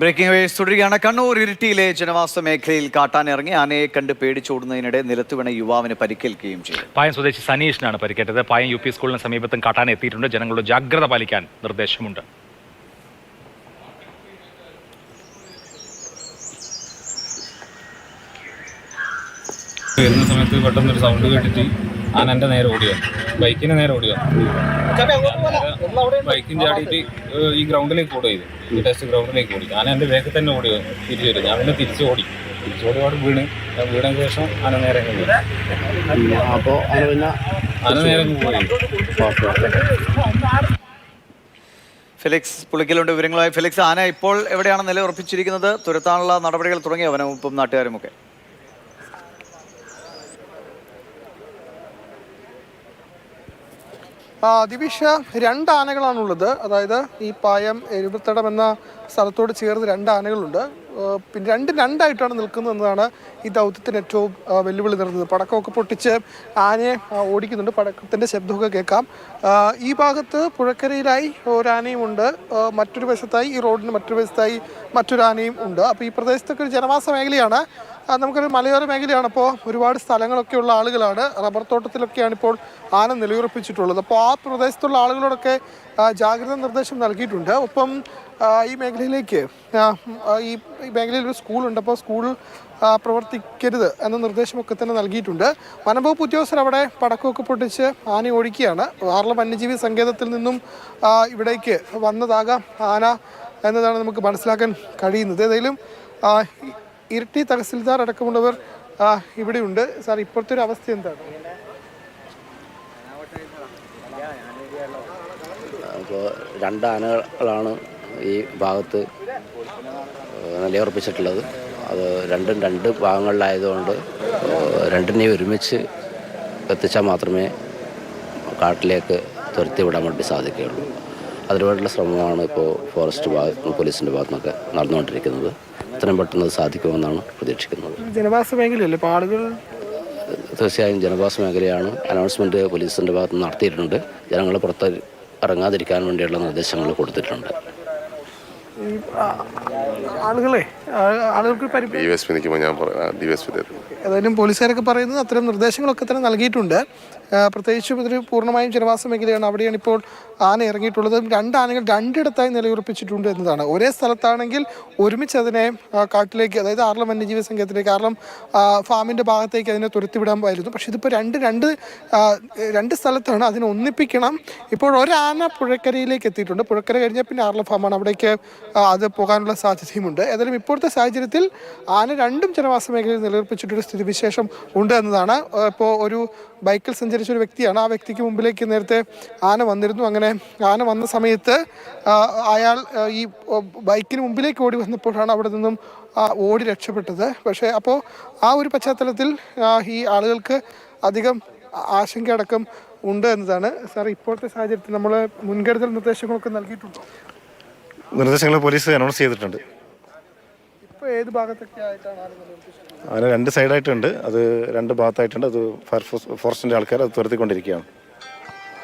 Breaking verse തുടരുകയാണ്. കണ്ണൂർ ഇരിട്ടിയിലെ ജനവാസ മേഖലയിൽ കാട്ടാനിറങ്ങി ആനയെ കണ്ട് പേടിച്ചോടുന്നതിനിടെ നിലത്ത് വീണ യുവാവിന് പരിക്കേൽക്കുകയും ചെയ്തു. പായം സ്വദേശി സനീഷിനാണ് പരിക്കേറ്റത്. പായം യു പി സ്കൂളിന് സമീപത്തും കാട്ടാനെത്തിയിട്ടുണ്ട് ജനങ്ങളുടെ ജാഗ്രത പാലിക്കാൻ നിർദ്ദേശമുണ്ട്. വരുന്ന സമയത്ത് പെട്ടെന്ന് ഒരു സൗണ്ട് കേട്ടിട്ട് ആന എന്റെ നേരെ ഓടിയോ ബൈക്കിന് നേരെ ഓടിയ ബൈക്കിന് ചാടിയിട്ട് ഈ ഗ്രൗണ്ടിലേക്ക് ഓടി ചെയ്തു ഈ ടെസ്റ്റ് ഗ്രൗണ്ടിലേക്ക് ഓടി. ആന എന്റെ വേഗത്തിൽ തന്നെ ഓടി തിരിച്ചു വരും. ഞാൻ പിന്നെ തിരിച്ചു ഓടി. തിരിച്ചു ഓടി അവിടെ വീണ്. ഞാൻ വീണതിന് ശേഷം ആന നേരെ അപ്പോൾ ആന നേരെ പോയി. ഫെലിക്സ് പുളിക്കലുണ്ട് വിവരങ്ങളുമായി ഫെലിക്സ് ആന ഇപ്പോൾ എവിടെയാണ് നില ഉറപ്പിച്ചിരിക്കുന്നത് തുരത്താനുള്ള നടപടികൾ തുടങ്ങിയവനും ഇപ്പം നാട്ടുകാരുമൊക്കെ. ദിവിഷ രണ്ട് ആനകളാണുള്ളത്. അതായത് ഈ പായം എരുപത്തടം എന്ന സ്ഥലത്തോട് ചേർന്ന് രണ്ട് ആനകളുണ്ട്. പിന്നെ രണ്ട് രണ്ടായിട്ടാണ് നിൽക്കുന്നത് എന്നതാണ് ഈ ദൗത്യത്തിന് ഏറ്റവും വെല്ലുവിളി നിറഞ്ഞത്. പടക്കമൊക്കെ പൊട്ടിച്ച് ആനയെ ഓടിക്കുന്നുണ്ട്. പടക്കത്തിന്റെ ശബ്ദമൊക്കെ കേൾക്കാം. ഈ ഭാഗത്ത് പുഴക്കരയിലായി ഒരാനയും ഉണ്ട് ആ, മറ്റൊരു വശത്തായി ഈ റോഡിന് മറ്റൊരു വശത്തായി മറ്റൊരു ആനയും ഉണ്ട്. അപ്പോൾ ഈ പ്രദേശത്തൊക്കെ ഒരു ജനവാസ മേഖലയാണ്. നമുക്കൊരു മലയോര മേഖലയാണ്. അപ്പോൾ ഒരുപാട് സ്ഥലങ്ങളൊക്കെ ഉള്ള ആളുകളാണ്. റബ്ബർ തോട്ടത്തിലൊക്കെയാണ് ഇപ്പോൾ ആന നിലയുറപ്പിച്ചിട്ടുള്ളത്. അപ്പോൾ ആ പ്രദേശത്തുള്ള ആളുകളോടൊക്കെ ജാഗ്രത നിർദ്ദേശം നൽകിയിട്ടുണ്ട്. ഒപ്പം ഈ മേഖലയിലേക്ക് ഈ മേഖലയിൽ ഒരു സ്കൂളുണ്ട്. അപ്പോൾ സ്കൂൾ പ്രവർത്തിക്കരുത് എന്ന നിർദ്ദേശമൊക്കെ തന്നെ നൽകിയിട്ടുണ്ട്. വനംവകുപ്പ് ഉദ്യോഗസ്ഥർ അവിടെ പടക്കമൊക്കെ പൊട്ടിച്ച് ആന ഓടിക്കുകയാണ്. ആറിലെ വന്യജീവി സങ്കേതത്തിൽ നിന്നും ഇവിടേക്ക് വന്നതാകാം ആന എന്നതാണ് നമുക്ക് മനസ്സിലാക്കാൻ കഴിയുന്നത്. ഏതായാലും ഇരട്ടി തഹസിൽദാർ അടക്കമുള്ളവർ ഇവിടെയുണ്ട്. സാർ ഇപ്പോഴത്തെ ഒരു അവസ്ഥ എന്താണ്? അപ്പോൾ രണ്ട് ആനകളാണ് ഈ ഭാഗത്ത് നിലയുറപ്പിച്ചിട്ടുള്ളത്. അത് രണ്ടും രണ്ട് ഭാഗങ്ങളിലായതുകൊണ്ട് രണ്ടിനെയും ഒരുമിച്ച് എത്തിച്ചാൽ മാത്രമേ കാട്ടിലേക്ക് തുരത്തി വിടാൻ വേണ്ടി സാധിക്കുകയുള്ളൂ. അതിനുവേണ്ടിയുള്ള ശ്രമമാണ് ഇപ്പോൾ ഫോറസ്റ്റ് ഭാഗത്ത് പോലീസിന്റെ ഭാഗത്തു നിന്നൊക്കെ നടന്നുകൊണ്ടിരിക്കുന്നത്. എത്രയും പെട്ടെന്ന് സാധിക്കുമെന്നാണ് പ്രതീക്ഷിക്കുന്നത്. ജനവാസ മേഖലയല്ലേ ഇപ്പോൾ ആളുകൾ? തീർച്ചയായും ജനവാസ മേഖലയാണ്. അനൗൺസ്മെന്റ് പോലീസിന്റെ ഭാഗത്ത് നടത്തിയിട്ടുണ്ട്. ജനങ്ങൾ പുറത്ത് ഇറങ്ങാതിരിക്കാൻ വേണ്ടിയുള്ള നിർദ്ദേശങ്ങൾ കൊടുത്തിട്ടുണ്ട്. ഈ ആളുകളെ ആളുകൾക്ക് പരി ഡി എസ് പി നിൽക്കുമ്പോൾ ഞാൻ പറയാം ഡി എസ് പി ഏതായാലും പോലീസുകാരൊക്കെ പറയുന്നത് അത്തരം നിർദ്ദേശങ്ങളൊക്കെ തന്നെ നൽകിയിട്ടുണ്ട്. ആ, പ്രത്യേകിച്ചും ഇതൊരു പൂർണമായും ജനവാസ മേഖലയാണ്. അവിടെയാണ് ഇപ്പോൾ ആന ഇറങ്ങിയിട്ടുള്ളത്. രണ്ട് ആനകൾ രണ്ടിടത്തായി നിലയുറപ്പിച്ചിട്ടുണ്ട് എന്നതാണ്. ഒരേ സ്ഥലത്താണെങ്കിൽ ഒരുമിച്ച് അതിനെ ആ, കാട്ടിലേക്ക് അതായത് ആർളം വന്യജീവി സംഘത്തിലേക്ക് ആർളം ആ, ഫാമിന്റെ ഭാഗത്തേക്ക് അതിനെ തുരത്തിവിടാമായിരുന്നു. പക്ഷേ ഇതിപ്പോൾ രണ്ട് രണ്ട് ആ, രണ്ട് സ്ഥലത്താണ് അതിനെ ഒന്നിപ്പിക്കണം. ഇപ്പോൾ ഒരാന പുഴക്കരയിലേക്ക് എത്തിയിട്ടുണ്ട്. പുഴക്കര കഴിഞ്ഞാൽ പിന്നെ ആർളം ഫാമാണ് അവിടേക്ക് ആ, അത് പോകാനുള്ള സാധ്യതയുമുണ്ട്. ഏതായാലും ഇപ്പോഴത്തെ സാഹചര്യത്തിൽ ആന രണ്ടും ജനവാസ മേഖലയിൽ നിലനിർപ്പിച്ചിട്ടൊരു സ്ഥിതിവിശേഷം ഉണ്ട് എന്നതാണ്. ഇപ്പോൾ ഒരു ബൈക്കിൽ സഞ്ചരിച്ച ഒരു വ്യക്തിയാണ്. ആ വ്യക്തിക്ക് മുമ്പിലേക്ക് നേരത്തെ ആന വന്നിരുന്നു. അങ്ങനെ ആന വന്ന സമയത്ത് അയാൾ ഈ ബൈക്കിന് മുമ്പിലേക്ക് ഓടി വന്നപ്പോഴാണ് അവിടെ നിന്നും ഓടി രക്ഷപ്പെട്ടത്. പക്ഷേ അപ്പോൾ ആ ഒരു പശ്ചാത്തലത്തിൽ ഈ ആളുകൾക്ക് അധികം ആശങ്കയടക്കം ഉണ്ട് എന്നതാണ്. സാർ ഇപ്പോഴത്തെ സാഹചര്യത്തിൽ നമ്മൾ മുൻകരുതൽ നിർദ്ദേശങ്ങളൊക്കെ നൽകിയിട്ടുണ്ടോ? നിർദ്ദേശങ്ങൾ പോലീസ് അനൗൺസ് ചെയ്തിട്ടുണ്ട്. ഏത് ഭാഗത്തൊക്കെ ആയിട്ടാണ് അതിന് രണ്ട് സൈഡായിട്ടുണ്ട് അത് രണ്ട് ഭാഗത്തായിട്ടുണ്ട്. അത് ഫയർഫോഴ്സ് ഫോറസ്റ്റിന്റെ ആൾക്കാർ അത് തുരത്തിക്കൊണ്ടിരിക്കുകയാണ്.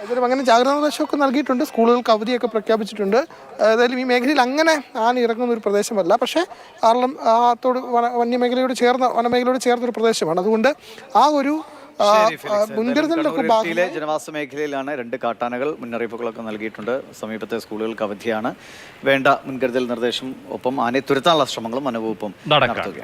ഏതായാലും അങ്ങനെ ജാഗ്രതാ നിർദ്ദേശമൊക്കെ നൽകിയിട്ടുണ്ട്. സ്കൂളുകൾക്ക് അവധിയൊക്കെ പ്രഖ്യാപിച്ചിട്ടുണ്ട്. ഏതായാലും ഈ മേഖലയിൽ അങ്ങനെ ആന ഇറങ്ങുന്ന ഒരു പ്രദേശമല്ല. പക്ഷേ ആറളം ആത്തോട് വന വന്യമേഖലയോട് ചേർന്ന വനമേഖലയോട് ചേർന്ന ഒരു പ്രദേശമാണ്. അതുകൊണ്ട് ആ ഒരു മുൻകരുതലിലെ ജനവാസ മേഖലയിലാണ് രണ്ട് കാട്ടാനകൾ മുന്നറിയിപ്പുകളൊക്കെ നൽകിയിട്ടുണ്ട്. സമീപത്തെ സ്കൂളുകൾക്ക് അവധിയാണ് വേണ്ട മുൻകരുതൽ നിർദ്ദേശം ഒപ്പം ആനയെ തുരത്താനുള്ള ശ്രമങ്ങളും വനവകുപ്പും. നടത്തുകയാണ്.